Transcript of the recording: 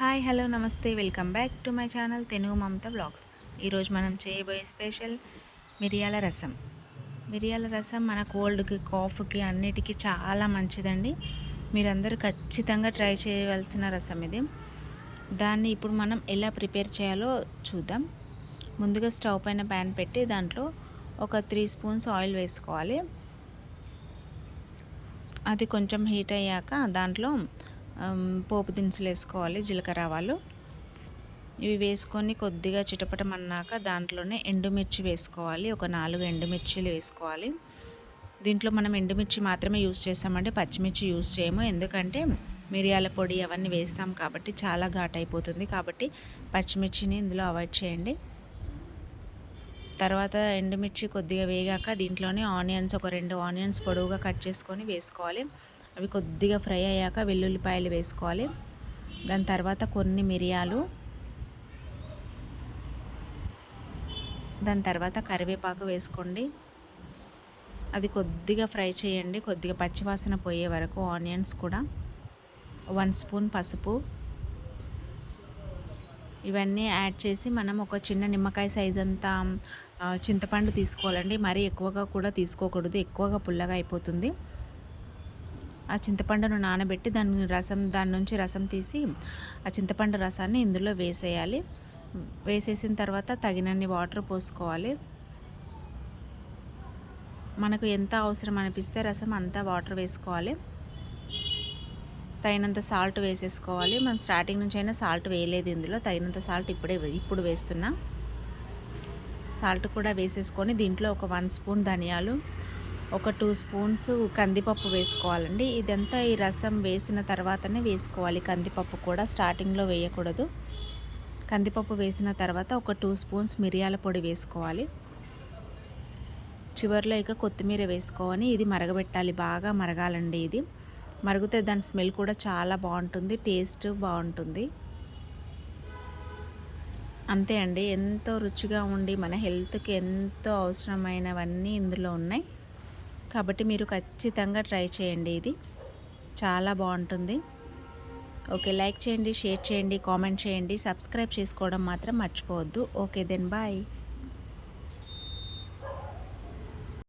Hi hello నమస్తే. Welcome back to my channel Tenugu Mamatha vlogs. ఈరోజు మనం చేయబోయే స్పెషల్ మిరియాల రసం. మిరియాల రసం మన కోల్డ్కి కాఫ్కి అన్నిటికీ చాలా మంచిదండి. మీరందరూ ఖచ్చితంగా ట్రై చేయవలసిన రసం ఇది. దాన్ని ఇప్పుడు మనం ఎలా ప్రిపేర్ చేయాలో చూద్దాం. ముందుగా స్టవ్ పైన ప్యాన్ పెట్టి దాంట్లో ఒక త్రీ స్పూన్స్ ఆయిల్ వేసుకోవాలి. అది కొంచెం హీట్ అయ్యాక దాంట్లో పోపు దినుసులు వేసుకోవాలి జీలకర్ర ఆవాలు. ఇవి వేసుకొని కొద్దిగా చిటపటమన్నాక దాంట్లోనే ఎండుమిర్చి వేసుకోవాలి. ఒక నాలుగు ఎండుమిర్చిలు వేసుకోవాలి. దీంట్లో మనం ఎండుమిర్చి మాత్రమే యూస్ చేస్తామంటే పచ్చిమిర్చి యూస్ చేయము. ఎందుకంటే మిరియాల పొడి అవన్నీ వేస్తాం కాబట్టి చాలా ఘాట్ అయిపోతుంది కాబట్టి పచ్చిమిర్చిని ఇందులో అవాయిడ్ చేయండి. తర్వాత ఎండుమిర్చి కొద్దిగా వేగాక దీంట్లోనే ఆనియన్స్ ఒక రెండు ఆనియన్స్ పొడవుగా కట్ చేసుకొని వేసుకోవాలి. అవి కొద్దిగా ఫ్రై అయ్యాక వెల్లుల్లిపాయలు వేసుకోవాలి. దాని తర్వాత కొన్ని మిరియాలు. దాని తర్వాత కరివేపాకు వేసుకోండి. అది కొద్దిగా ఫ్రై చేయండి. కొద్దిగా పచ్చివాసన పోయే వరకు ఆనియన్స్ కూడా. వన్ స్పూన్ పసుపు. ఇవన్నీ యాడ్ చేసి మనం ఒక చిన్న నిమ్మకాయ సైజ్ అంతా చింతపండు తీసుకోవాలండి. మరీ ఎక్కువగా కూడా తీసుకోకూడదు. ఎక్కువగా పుల్లగా అయిపోతుంది. ఆ చింతపండును నానబెట్టి దాని రసం దాని నుంచి రసం తీసి ఆ చింతపండు రసాన్ని ఇందులో వేసేయాలి. వేసేసిన తర్వాత తగినన్ని వాటర్ పోసుకోవాలి. మనకు ఎంత అవసరం అనిపిస్తే రసం అంతా వాటర్ వేసుకోవాలి. తగినంత సాల్ట్ వేసేసుకోవాలి. మనం స్టార్టింగ్ నుంచి అయినా సాల్ట్ వేయలేదు ఇందులో. తగినంత సాల్ట్ ఇప్పుడే ఇప్పుడు వేస్తున్నా. సాల్ట్ కూడా వేసేసుకొని దీంట్లో ఒక వన్ స్పూన్ ధనియాలు ఒక టూ స్పూన్స్ కందిపప్పు వేసుకోవాలండి. ఇదంతా ఈ రసం వేసిన తర్వాతనే వేసుకోవాలి. కందిపప్పు కూడా స్టార్టింగ్లో వేయకూడదు. కందిపప్పు వేసిన తర్వాత ఒక టూ స్పూన్స్ మిరియాల పొడి వేసుకోవాలి. చివరిలో ఇక కొత్తిమీర వేసుకోవాలి ఇది మరగబెట్టాలి. బాగా మరగాలండి ఇది. మరుగుతే దాని స్మెల్ కూడా చాలా బాగుంటుంది. టేస్ట్ బాగుంటుంది. అంతే అండి. ఎంతో రుచిగా ఉండి మన హెల్త్కి ఎంతో అవసరమైనవన్నీ ఇందులో ఉన్నాయి. కాబట్టి మీరు ఖచ్చితంగా ట్రై చేయండి ఇది. చాలా బాగుంటుంది. ఓకే లైక్ చేయండి షేర్ చేయండి కామెంట్ చేయండి. సబ్స్క్రైబ్ చేసుకోవడం మాత్రం మర్చిపోవద్దు. Okay then bye.